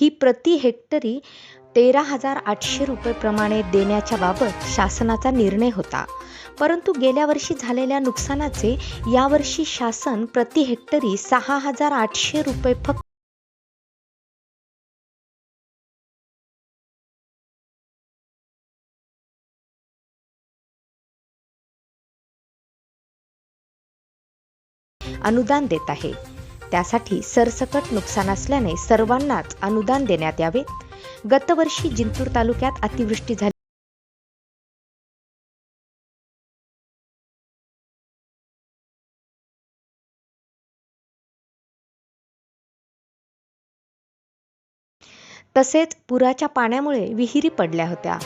ही प्रति हेक्टरी तेरा हजार आठशे रुपयेप्रमाणे देण्याच्या बाबत शासनाचा निर्णय होता. परंतु गेल्या वर्षी झालेल्या नुकसानाचे यावर्षी शासन प्रति हेक्टरी सहा हजार आठशे रुपये फक्त अनुदान देत आहे. त्यासाठी सरसकट नुकसान असल्याने सर्वांनाच अनुदान देण्यात यावे. गतवर्षी जिंतूर तालुक्यात अतिवृष्टी झाली. तसेच पुराच्या पाण्यामुळे विहिरी पडल्या होत्या.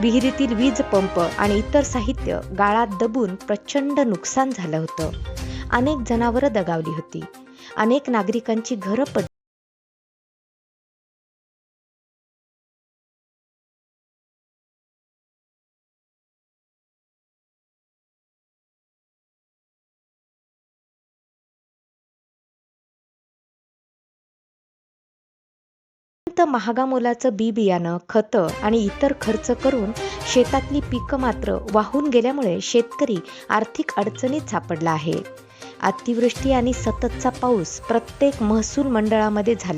विहिरीतील वीज पंप आणि इतर साहित्य गाळात दबून प्रचंड नुकसान झालं होतं. अनेक जनावरं दगावली होती. अनेक नागरिकांची घरं पड महागा महागामोलाचं बी बियाणं खतं आणि इतर खर्च करून शेतातली पिकं मात्र वाहून गेल्यामुळे शेतकरी आर्थिक अडचणीत सापडला आहे. अतिवृष्टी आणि सततचा पाऊस प्रत्येक महसूल मंडळामध्ये झाला.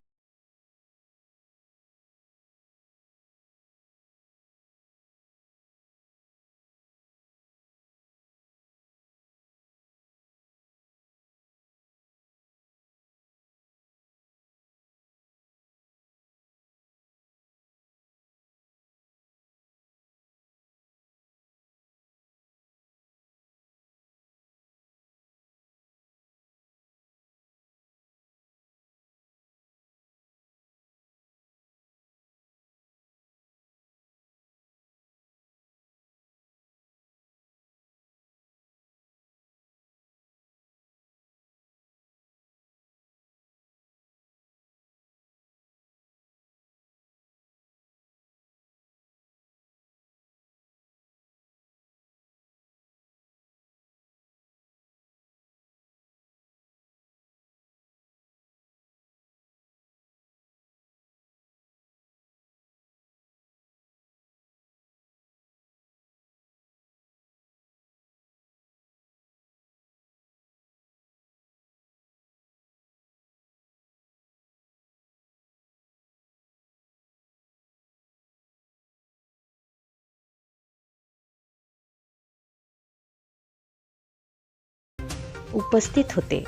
उपस्थित होते.